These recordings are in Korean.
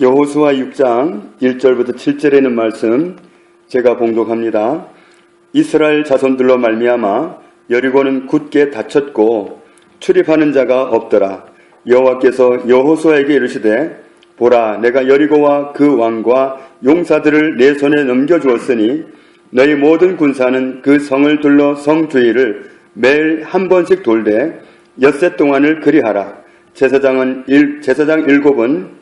여호수아 6장 1절부터 7절에 있는 말씀 제가 봉독합니다. 이스라엘 자손들로 말미암아 여리고는 굳게 닫혔고 출입하는 자가 없더라. 여호와께서 여호수아에게 이르시되 보라 내가 여리고와 그 왕과 용사들을 내 손에 넘겨 주었으니 너희 모든 군사는 그 성을 둘러 성 주위를 매일 한 번씩 돌되 엿새 동안을 그리하라. 제사장은 일, 제사장 일곱은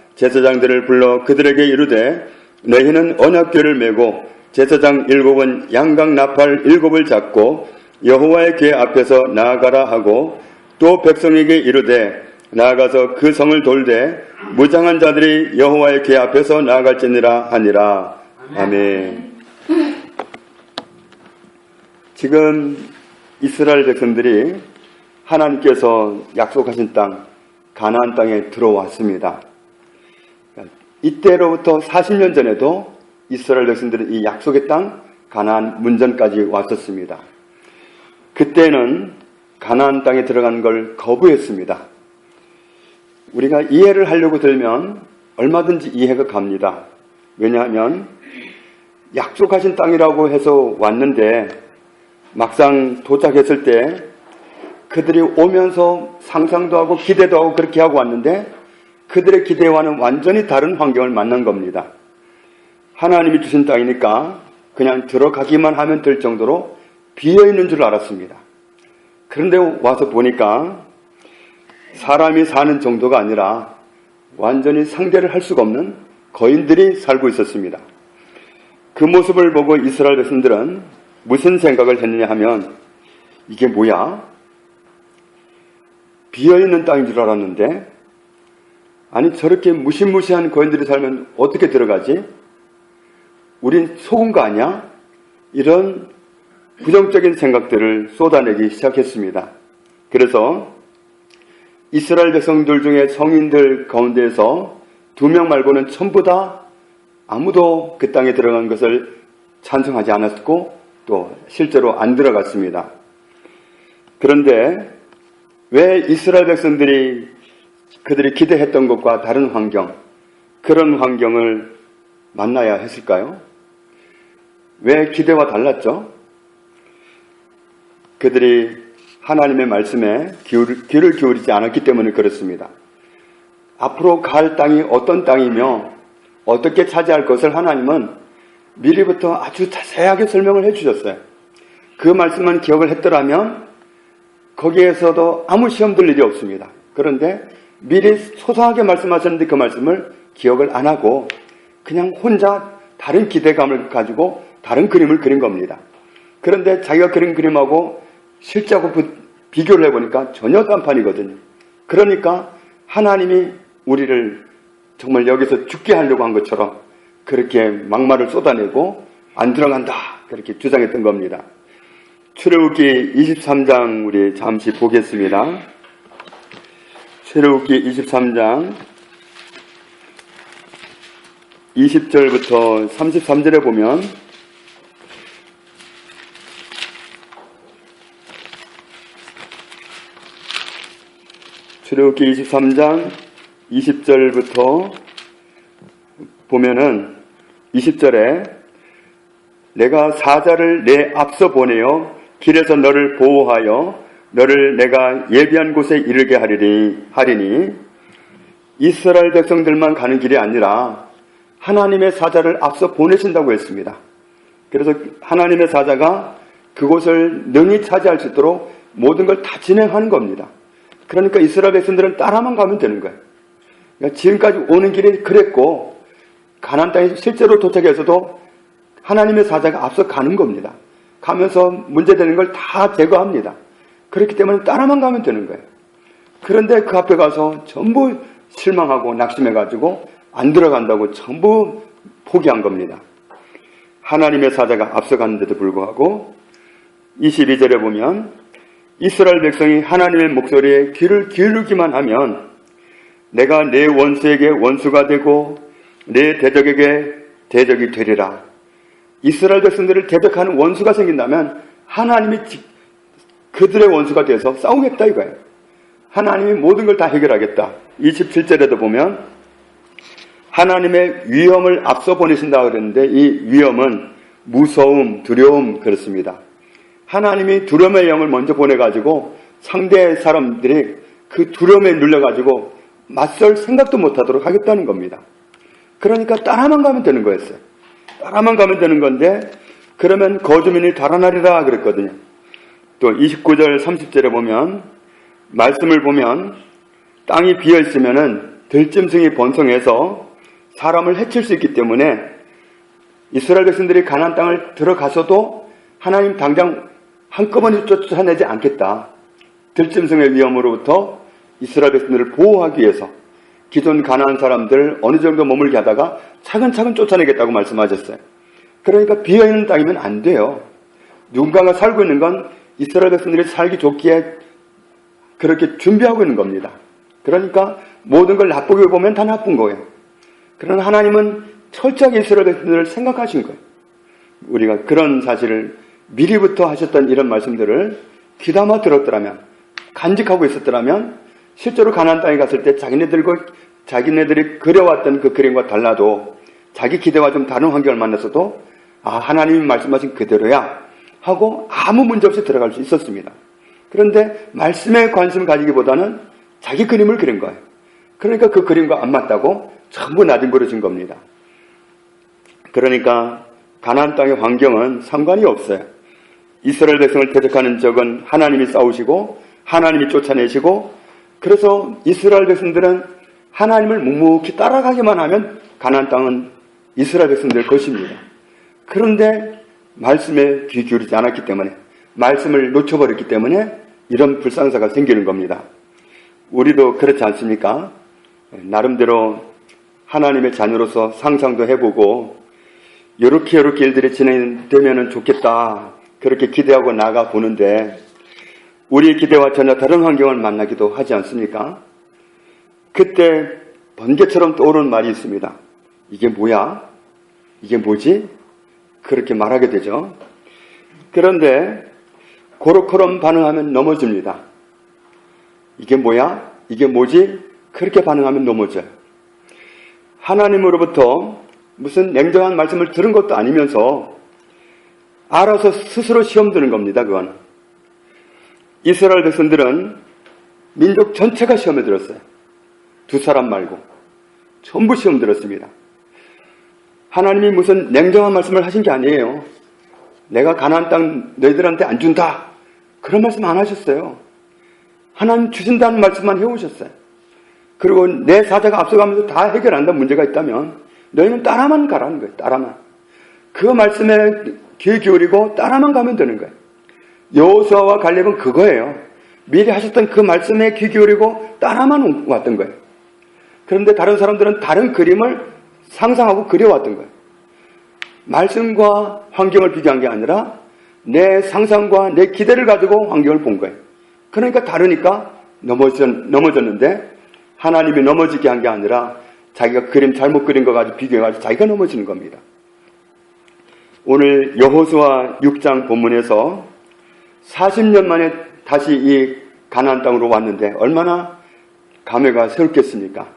제사장들을 불러 그들에게 이르되 너희는 언약궤를 메고 제사장 일곱은 양각 나팔 일곱을 잡고 여호와의 궤 앞에서 나아가라 하고 또 백성에게 이르되 나아가서 그 성을 돌되 무장한 자들이 여호와의 궤 앞에서 나아갈지니라 하니라 아멘. 지금 이스라엘 백성들이 하나님께서 약속하신 땅 가나안 땅에 들어왔습니다. 이때로부터 40년 전에도 이스라엘 백성들은 이 약속의 땅 가나안 문전까지 왔었습니다. 그때는 가나안 땅에 들어가는 걸 거부했습니다. 우리가 이해를 하려고 들면 얼마든지 이해가 갑니다. 왜냐하면 약속하신 땅이라고 해서 왔는데 막상 도착했을 때 그들이 오면서 상상도 하고 기대도 하고 그렇게 하고 왔는데 그들의 기대와는 완전히 다른 환경을 만난 겁니다. 하나님이 주신 땅이니까 그냥 들어가기만 하면 될 정도로 비어 있는 줄 알았습니다. 그런데 와서 보니까 사람이 사는 정도가 아니라 완전히 상대를 할 수가 없는 거인들이 살고 있었습니다. 그 모습을 보고 이스라엘 백성들은 무슨 생각을 했느냐 하면 이게 뭐야? 비어 있는 땅인 줄 알았는데 아니 저렇게 무시무시한 거인들이 살면 어떻게 들어가지? 우린 속은 거 아니야? 이런 부정적인 생각들을 쏟아내기 시작했습니다. 그래서 이스라엘 백성들 중에 성인들 가운데에서 두 명 말고는 전부 다 아무도 그 땅에 들어간 것을 찬성하지 않았고 또 실제로 안 들어갔습니다. 그런데 왜 이스라엘 백성들이 그들이 기대했던 것과 다른 환경, 그런 환경을 만나야 했을까요? 왜 기대와 달랐죠? 그들이 하나님의 말씀에 귀를, 기울이지 않았기 때문에 그렇습니다. 앞으로 갈 땅이 어떤 땅이며 어떻게 차지할 것을 하나님은 미리부터 아주 자세하게 설명을 해주셨어요. 그 말씀만 기억을 했더라면 거기에서도 아무 시험 들 일이 없습니다. 그런데 미리 소소하게 말씀하셨는데 그 말씀을 기억을 안 하고 그냥 혼자 다른 기대감을 가지고 다른 그림을 그린 겁니다. 그런데 자기가 그린 그림하고 실제하고 비교를 해보니까 전혀 딴판이거든요. 그러니까 하나님이 우리를 정말 여기서 죽게 하려고 한 것처럼 그렇게 막말을 쏟아내고 안 들어간다. 그렇게 주장했던 겁니다. 출애굽기 23장 우리 잠시 보겠습니다. 출애굽기 23장 20절부터 33절에 보면 출애굽기 23장 20절부터 보면은 20절에 내가 사자를 내 앞서 보내어 길에서 너를 보호하여 너를 내가 예비한 곳에 이르게 하리니, 하리니 이스라엘 백성들만 가는 길이 아니라 하나님의 사자를 앞서 보내신다고 했습니다. 그래서 하나님의 사자가 그곳을 능히 차지할 수 있도록 모든 걸 다 진행하는 겁니다. 그러니까 이스라엘 백성들은 따라만 가면 되는 거예요. 그러니까 지금까지 오는 길이 그랬고 가난 땅에 실제로 도착해서도 하나님의 사자가 앞서 가는 겁니다. 가면서 문제되는 걸 다 제거합니다. 그렇기 때문에 따라만 가면 되는 거예요. 그런데 그 앞에 가서 전부 실망하고 낙심해가지고 안 들어간다고 전부 포기한 겁니다. 하나님의 사자가 앞서갔는데도 불구하고 22절에 보면 이스라엘 백성이 하나님의 목소리에 귀를 기울이기만 하면 내가 내 원수에게 원수가 되고 내 대적에게 대적이 되리라. 이스라엘 백성들을 대적하는 원수가 생긴다면 하나님이 직- 그들의 원수가 돼서 싸우겠다 이거예요. 하나님이 모든 걸 다 해결하겠다. 27절에도 보면 하나님의 위험을 앞서 보내신다 그랬는데 이 위험은 무서움, 두려움 그렇습니다. 하나님이 두려움의 영을 먼저 보내가지고 상대 사람들이 그 두려움에 눌려가지고 맞설 생각도 못하도록 하겠다는 겁니다. 그러니까 따라만 가면 되는 거였어요. 따라만 가면 되는 건데 그러면 거주민이 달아나리라 그랬거든요. 또 29절 30절에 보면 말씀을 보면 땅이 비어 있으면은 들짐승이 번성해서 사람을 해칠 수 있기 때문에 이스라엘 백성들이 가나안 땅을 들어가서도 하나님 당장 한꺼번에 쫓아내지 않겠다. 들짐승의 위험으로부터 이스라엘 백성들을 보호하기 위해서 기존 가나안 사람들 어느 정도 머물게 하다가 차근차근 쫓아내겠다고 말씀하셨어요. 그러니까 비어있는 땅이면 안 돼요. 누군가가 살고 있는 건 이스라엘 백성들이 살기 좋기에 그렇게 준비하고 있는 겁니다. 그러니까 모든 걸 나쁘게 보면 다 나쁜 거예요. 그러나 하나님은 철저하게 이스라엘 백성들을 생각하신 거예요. 우리가 그런 사실을 미리부터 하셨던 이런 말씀들을 귀담아 들었더라면 간직하고 있었더라면 실제로 가나안 땅에 갔을 때 자기네들과 자기네들이 그려왔던 그 그림과 달라도 자기 기대와 좀 다른 환경을 만났어도 아 하나님이 말씀하신 그대로야 하고 아무 문제 없이 들어갈 수 있었습니다. 그런데 말씀에 관심을 가지기보다는 자기 그림을 그린 거예요. 그러니까 그 그림과 안 맞다고 전부 나뒹굴어진 겁니다. 그러니까 가나안 땅의 환경은 상관이 없어요. 이스라엘 백성을 대적하는 적은 하나님이 싸우시고 하나님이 쫓아내시고 그래서 이스라엘 백성들은 하나님을 묵묵히 따라가기만 하면 가나안 땅은 이스라엘 백성들 것입니다. 그런데 말씀에 귀 기울이지 않았기 때문에 말씀을 놓쳐버렸기 때문에 이런 불상사가 생기는 겁니다. 우리도 그렇지 않습니까? 나름대로 하나님의 자녀로서 상상도 해보고 이렇게 이렇게 일들이 진행되면 좋겠다 그렇게 기대하고 나가 보는데 우리의 기대와 전혀 다른 환경을 만나기도 하지 않습니까? 그때 번개처럼 떠오르는 말이 있습니다. 이게 뭐야? 이게 뭐지? 그렇게 말하게 되죠. 그런데 고로코럼 반응하면 넘어집니다. 이게 뭐야? 이게 뭐지? 그렇게 반응하면 넘어져요. 하나님으로부터 무슨 냉정한 말씀을 들은 것도 아니면서 알아서 스스로 시험 드는 겁니다. 그건 이스라엘 백성들은 민족 전체가 시험에 들었어요. 두 사람 말고 전부 시험 들었습니다. 하나님이 무슨 냉정한 말씀을 하신 게 아니에요. 내가 가나안 땅 너희들한테 안 준다. 그런 말씀 안 하셨어요. 하나님 주신다는 말씀만 해오셨어요. 그리고 내 사자가 앞서가면서 다 해결한다 문제가 있다면 너희는 따라만 가라는 거예요. 따라만. 그 말씀에 귀 기울이고 따라만 가면 되는 거예요. 여호수아와 갈렙은 그거예요. 미리 하셨던 그 말씀에 귀 기울이고 따라만 왔던 거예요. 그런데 다른 사람들은 다른 그림을 상상하고 그려왔던 거예요. 말씀과 환경을 비교한 게 아니라 내 상상과 내 기대를 가지고 환경을 본 거예요. 그러니까 다르니까 넘어졌, 넘어졌 는데 하나님이 넘어지게 한 게 아니라 자기가 그림 잘못 그린 거 가지고 비교해가지고 자기가 넘어지는 겁니다. 오늘 여호수아 6장 본문에서 40년 만에 다시 이 가나안 땅으로 왔는데 얼마나 감회가 새롭겠습니까?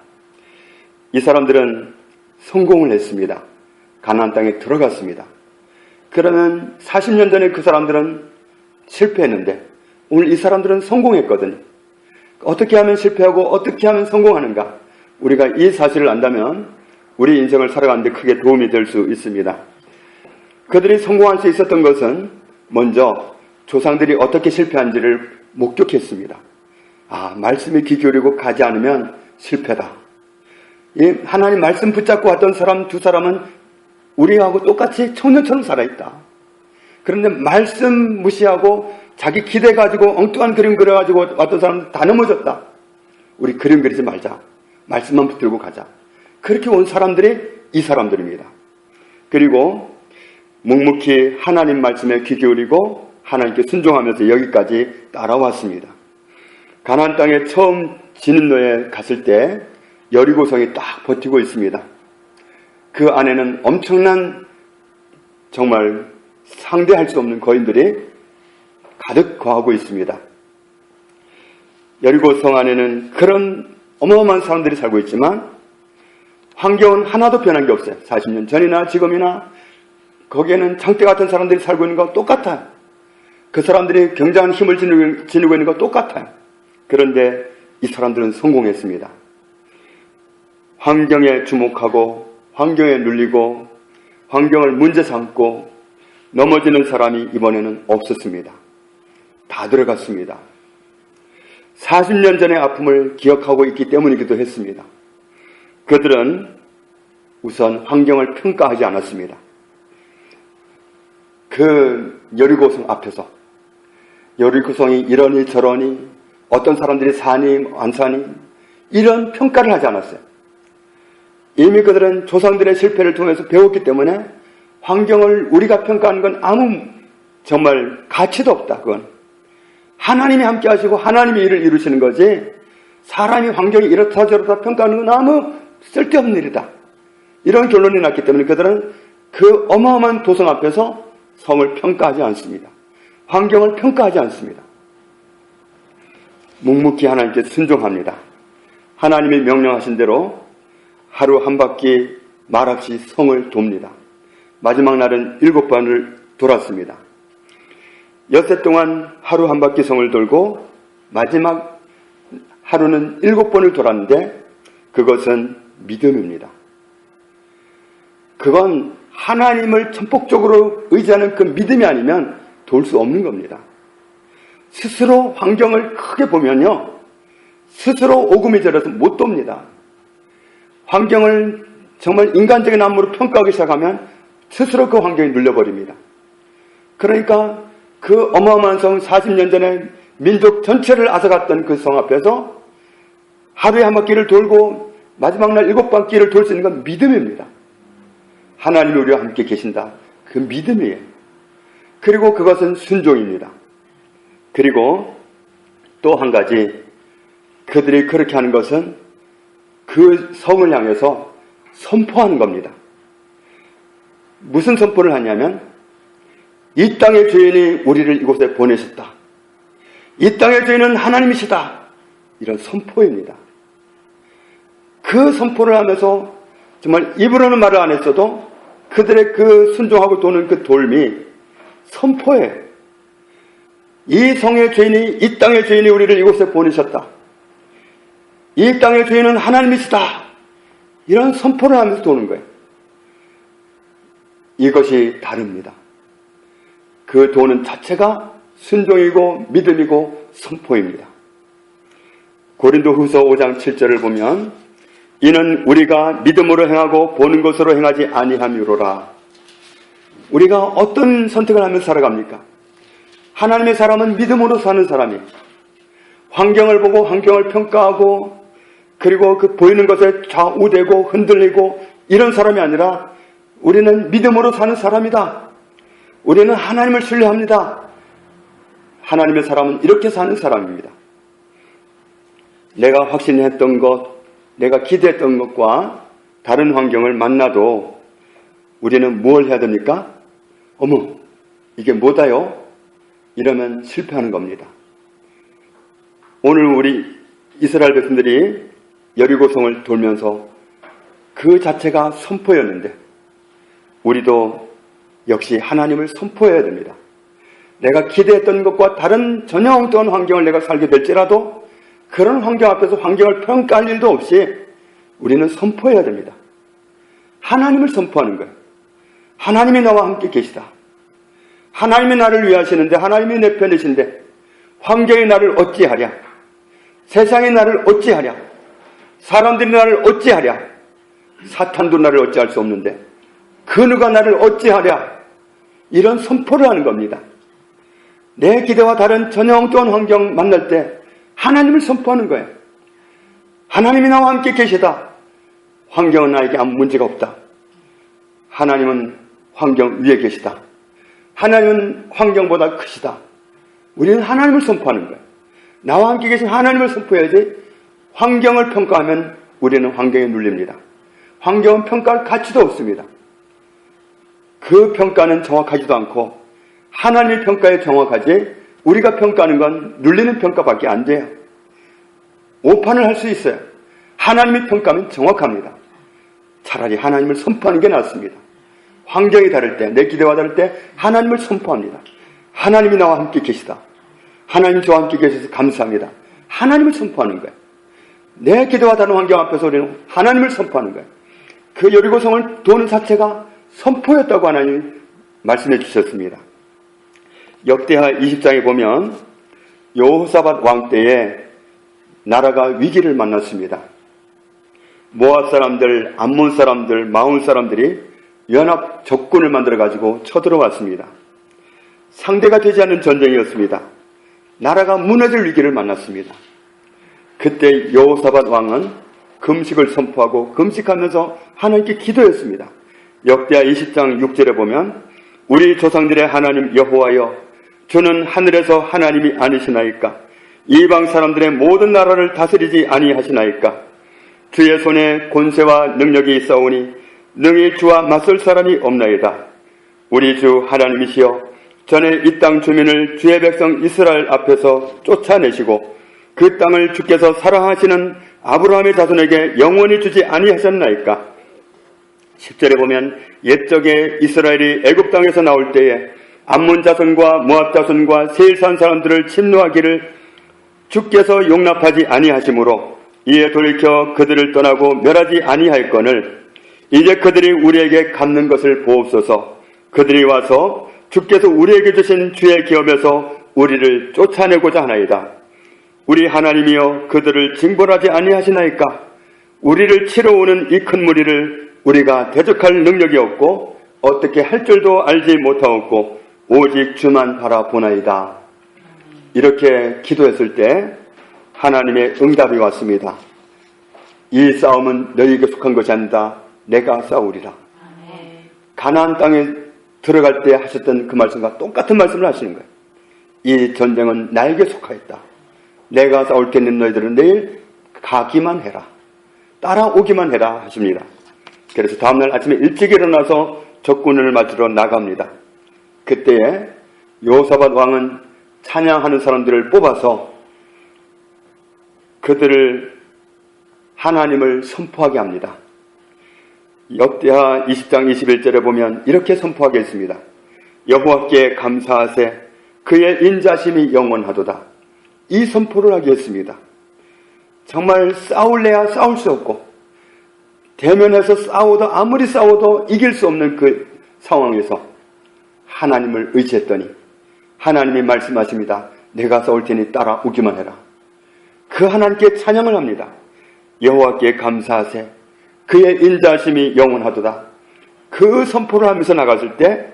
이 사람들은 성공을 했습니다. 가나안 땅에 들어갔습니다. 그러면 40년 전에 그 사람들은 실패했는데 오늘 이 사람들은 성공했거든요. 어떻게 하면 실패하고 어떻게 하면 성공하는가? 우리가 이 사실을 안다면 우리 인생을 살아가는데 크게 도움이 될 수 있습니다. 그들이 성공할 수 있었던 것은 먼저 조상들이 어떻게 실패한지를 목격했습니다. 아, 말씀에 귀 기울이고 가지 않으면 실패다. 이 하나님 말씀 붙잡고 왔던 사람 두 사람은 우리하고 똑같이 청년처럼 살아있다. 그런데 말씀 무시하고 자기 기대 가지고 엉뚱한 그림 그려가지고 왔던 사람 다 넘어졌다. 우리 그림 그리지 말자. 말씀만 붙들고 가자. 그렇게 온 사람들이 이 사람들입니다. 그리고 묵묵히 하나님 말씀에 귀 기울이고 하나님께 순종하면서 여기까지 따라왔습니다. 가나안 땅에 처음 진입로에 갔을 때 여리고성이 딱 버티고 있습니다. 그 안에는 엄청난 정말 상대할 수 없는 거인들이 가득 거하고 있습니다. 여리고성 안에는 그런 어마어마한 사람들이 살고 있지만 환경은 하나도 변한 게 없어요. 40년 전이나 지금이나 거기에는 장대 같은 사람들이 살고 있는 거 똑같아요. 그 사람들이 굉장한 힘을 지니고, 있는 거 똑같아요. 그런데 이 사람들은 성공했습니다. 환경에 주목하고 환경에 눌리고 환경을 문제 삼고 넘어지는 사람이 이번에는 없었습니다. 다 들어갔습니다. 40년 전의 아픔을 기억하고 있기 때문이기도 했습니다. 그들은 우선 환경을 평가하지 않았습니다. 그 여리고성 앞에서 여리고성이 이러니 저러니 어떤 사람들이 사니 안 사니 이런 평가를 하지 않았어요. 이미 그들은 조상들의 실패를 통해서 배웠기 때문에 환경을 우리가 평가하는 건 아무 정말 가치도 없다. 그건 하나님이 함께 하시고 하나님이 일을 이루시는 거지 사람이 환경이 이렇다 저렇다 평가하는 건 아무 쓸데없는 일이다. 이런 결론이 났기 때문에 그들은 그 어마어마한 도성 앞에서 성을 평가하지 않습니다. 환경을 평가하지 않습니다. 묵묵히 하나님께 순종합니다. 하나님이 명령하신 대로 하루 한 바퀴 말없이 성을 돕니다. 마지막 날은 일곱 번을 돌았습니다. 엿새 동안 하루 한 바퀴 성을 돌고 마지막 하루는 일곱 번을 돌았는데 그것은 믿음입니다. 그건 하나님을 전폭적으로 의지하는 그 믿음이 아니면 돌 수 없는 겁니다. 스스로 환경을 크게 보면요. 스스로 오금이 저려서 못 돕니다. 환경을 정말 인간적인 안무로 평가하기 시작하면 스스로 그 환경이 눌려버립니다. 그러니까 그 어마어마한 성 40년 전에 민족 전체를 앗아갔던 그 성 앞에서 하루에 한 바퀴를 돌고 마지막 날 일곱 바퀴를 돌 수 있는 건 믿음입니다. 하나님 우리와 함께 계신다. 그 믿음이에요. 그리고 그것은 순종입니다. 그리고 또 한 가지 그들이 그렇게 하는 것은 그 성을 향해서 선포하는 겁니다. 무슨 선포를 하냐면 이 땅의 주인이 우리를 이곳에 보내셨다. 이 땅의 주인은 하나님이시다. 이런 선포입니다. 그 선포를 하면서 정말 입으로는 말을 안 했어도 그들의 그 순종하고 도는 그 돌미 선포해. 이 성의 주인이 이 땅의 주인이 우리를 이곳에 보내셨다. 이 땅의 주인은 하나님이시다. 이런 선포를 하면서 도는 거예요. 이것이 다릅니다. 그 도는 자체가 순종이고 믿음이고 선포입니다. 고린도 후서 5장 7절을 보면 이는 우리가 믿음으로 행하고 보는 것으로 행하지 아니함이로라. 우리가 어떤 선택을 하면서 살아갑니까? 하나님의 사람은 믿음으로 사는 사람이 환경을 보고 환경을 평가하고 그리고 그 보이는 것에 좌우되고 흔들리고 이런 사람이 아니라 우리는 믿음으로 사는 사람이다. 우리는 하나님을 신뢰합니다. 하나님의 사람은 이렇게 사는 사람입니다. 내가 확신했던 것, 내가 기대했던 것과 다른 환경을 만나도 우리는 무엇을 해야 됩니까? 어머, 이게 뭐다요? 이러면 실패하는 겁니다. 오늘 우리 이스라엘 백성들이 여리고성을 돌면서 그 자체가 선포였는데 우리도 역시 하나님을 선포해야 됩니다. 내가 기대했던 것과 다른 전혀 엉뚱한 환경을 내가 살게 될지라도 그런 환경 앞에서 환경을 평가할 일도 없이 우리는 선포해야 됩니다. 하나님을 선포하는 거예요. 하나님이 나와 함께 계시다. 하나님이 나를 위하시는데 하나님이 내 편이신데 환경이 나를 어찌하랴? 세상이 나를 어찌하랴? 사람들이 나를 어찌하랴? 사탄도 나를 어찌할 수 없는데 그 누가 나를 어찌하랴? 이런 선포를 하는 겁니다. 내 기대와 다른 전혀 엉뚱한 환경 만날 때 하나님을 선포하는 거예요. 하나님이 나와 함께 계시다. 환경은 나에게 아무 문제가 없다. 하나님은 환경 위에 계시다. 하나님은 환경보다 크시다. 우리는 하나님을 선포하는 거예요. 나와 함께 계신 하나님을 선포해야지 환경을 평가하면 우리는 환경에 눌립니다. 환경은 평가할 가치도 없습니다. 그 평가는 정확하지도 않고 하나님의 평가에 정확하지 우리가 평가하는 건 눌리는 평가밖에 안 돼요. 오판을 할 수 있어요. 하나님의 평가는 정확합니다. 차라리 하나님을 선포하는 게 낫습니다. 환경이 다를 때, 내 기대와 다를 때 하나님을 선포합니다. 하나님이 나와 함께 계시다. 하나님 저와 함께 계셔서 감사합니다. 하나님을 선포하는 거예요. 내 기대와 다른 환경 앞에서 우리는 하나님을 선포하는 거예요. 그 여리고성을 도는 자체가 선포였다고 하나님 말씀해 주셨습니다. 역대하 20장에 보면 여호사밧 왕 때에 나라가 위기를 만났습니다. 모압 사람들, 암몬 사람들, 마온 사람들이 연합 적군을 만들어 가지고 쳐들어왔습니다. 상대가 되지 않는 전쟁이었습니다. 나라가 무너질 위기를 만났습니다. 그때 여호사밧 왕은 금식을 선포하고 금식하면서 하나님께 기도했습니다. 역대하 20장 6절에 보면 우리 조상들의 하나님 여호와여 주는 하늘에서 하나님이 아니시나이까 이방 사람들의 모든 나라를 다스리지 아니하시나이까 주의 손에 권세와 능력이 있사오니 능히 주와 맞설 사람이 없나이다. 우리 주 하나님이시여 전에 이 땅 주민을 주의 백성 이스라엘 앞에서 쫓아내시고 그 땅을 주께서 사랑하시는 아브라함의 자손에게 영원히 주지 아니하셨나이까? 10절에 보면 옛적에 이스라엘이 애굽 땅에서 나올 때에 암몬 자손과 모압 자손과 세일산 사람들을 침노하기를 주께서 용납하지 아니하심으로 이에 돌이켜 그들을 떠나고 멸하지 아니할 건을 이제 그들이 우리에게 갚는 것을 보옵소서 그들이 와서 주께서 우리에게 주신 주의 기업에서 우리를 쫓아내고자 하나이다. 우리 하나님이여 그들을 징벌하지 아니하시나이까? 우리를 치러 오는 이 큰 무리를 우리가 대적할 능력이 없고 어떻게 할 줄도 알지 못하었고 오직 주만 바라보나이다. 이렇게 기도했을 때 하나님의 응답이 왔습니다. 이 싸움은 너희에게 속한 것이 아니다. 내가 싸우리라. 가나안 땅에 들어갈 때 하셨던 그 말씀과 똑같은 말씀을 하시는 거예요. 이 전쟁은 나에게 속하였다. 내가 싸울 때는 너희들은 내일 가기만 해라. 따라오기만 해라 하십니다. 그래서 다음날 아침에 일찍 일어나서 적군을 맞으러 나갑니다. 그때에 요사밧 왕은 찬양하는 사람들을 뽑아서 그들을 하나님을 선포하게 합니다. 역대하 20장 21절에 보면 이렇게 선포하게 했습니다. 여호와께 감사하세 그의 인자심이 영원하도다. 이 선포를 하게 했습니다. 정말 싸울래야 싸울 수 없고 대면에서 싸워도 아무리 싸워도 이길 수 없는 그 상황에서 하나님을 의지했더니 하나님이 말씀하십니다. 내가 싸울 테니 따라오기만 해라. 그 하나님께 찬양을 합니다. 여호와께 감사하세 그의 인자심이 영원하도다. 그 선포를 하면서 나갔을 때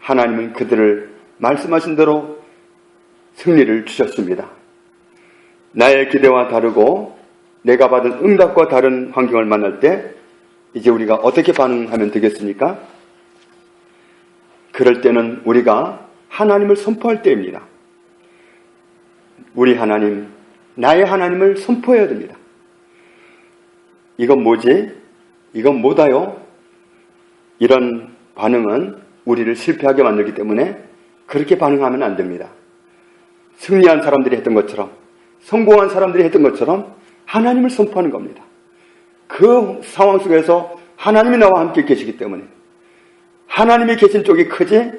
하나님은 그들을 말씀하신 대로 승리를 주셨습니다. 나의 기대와 다르고 내가 받은 응답과 다른 환경을 만날 때 이제 우리가 어떻게 반응하면 되겠습니까? 그럴 때는 우리가 하나님을 선포할 때입니다. 우리 하나님, 나의 하나님을 선포해야 됩니다. 이건 뭐지? 이건 뭐다요? 이런 반응은 우리를 실패하게 만들기 때문에 그렇게 반응하면 안 됩니다. 승리한 사람들이 했던 것처럼, 성공한 사람들이 했던 것처럼 하나님을 선포하는 겁니다. 그 상황 속에서 하나님이 나와 함께 계시기 때문에 하나님이 계신 쪽이 크지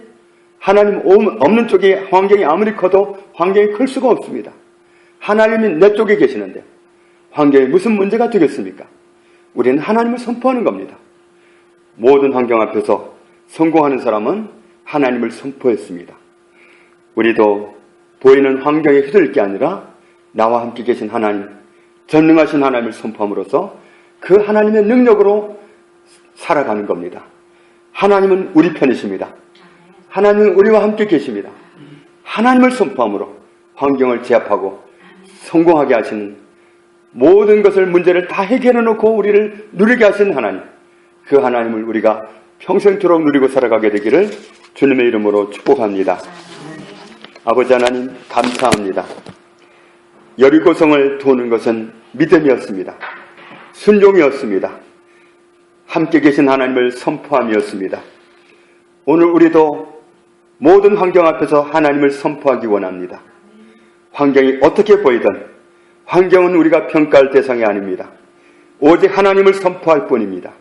하나님 없는 쪽이 환경이 아무리 커도 환경이 클 수가 없습니다. 하나님이 내 쪽에 계시는데 환경에 무슨 문제가 되겠습니까? 우리는 하나님을 선포하는 겁니다. 모든 환경 앞에서 성공하는 사람은 하나님을 선포했습니다. 우리도 보이는 환경에 휘둘릴 게 아니라 나와 함께 계신 하나님, 전능하신 하나님을 선포함으로써 그 하나님의 능력으로 살아가는 겁니다. 하나님은 우리 편이십니다. 하나님은 우리와 함께 계십니다. 하나님을 선포함으로 환경을 제압하고 성공하게 하시는 모든 것을 문제를 다 해결해 놓고 우리를 누리게 하신 하나님. 그 하나님을 우리가 평생토록 누리고 살아가게 되기를 주님의 이름으로 축복합니다. 아버지 하나님 감사합니다. 여리고성을 도는 것은 믿음이었습니다. 순종이었습니다. 함께 계신 하나님을 선포함이었습니다. 오늘 우리도 모든 환경 앞에서 하나님을 선포하기 원합니다. 환경이 어떻게 보이든 환경은 우리가 평가할 대상이 아닙니다. 오직 하나님을 선포할 뿐입니다.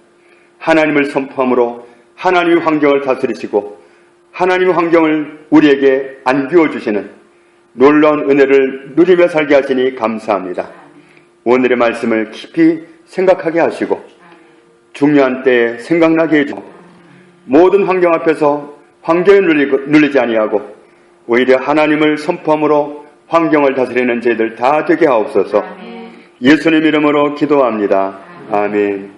하나님을 선포함으로 하나님의 환경을 다스리시고 하나님의 환경을 우리에게 안비워 주시는 놀라운 은혜를 누리며 살게 하시니 감사합니다. 오늘의 말씀을 깊이 생각하게 하시고 중요한 때에 생각나게 해주고 모든 환경 앞에서 환경에 눌리지 아니하고 오히려 하나님을 선포함으로 환경을 다스리는 저희들 다 되게 하옵소서 예수님 이름으로 기도합니다. 아멘.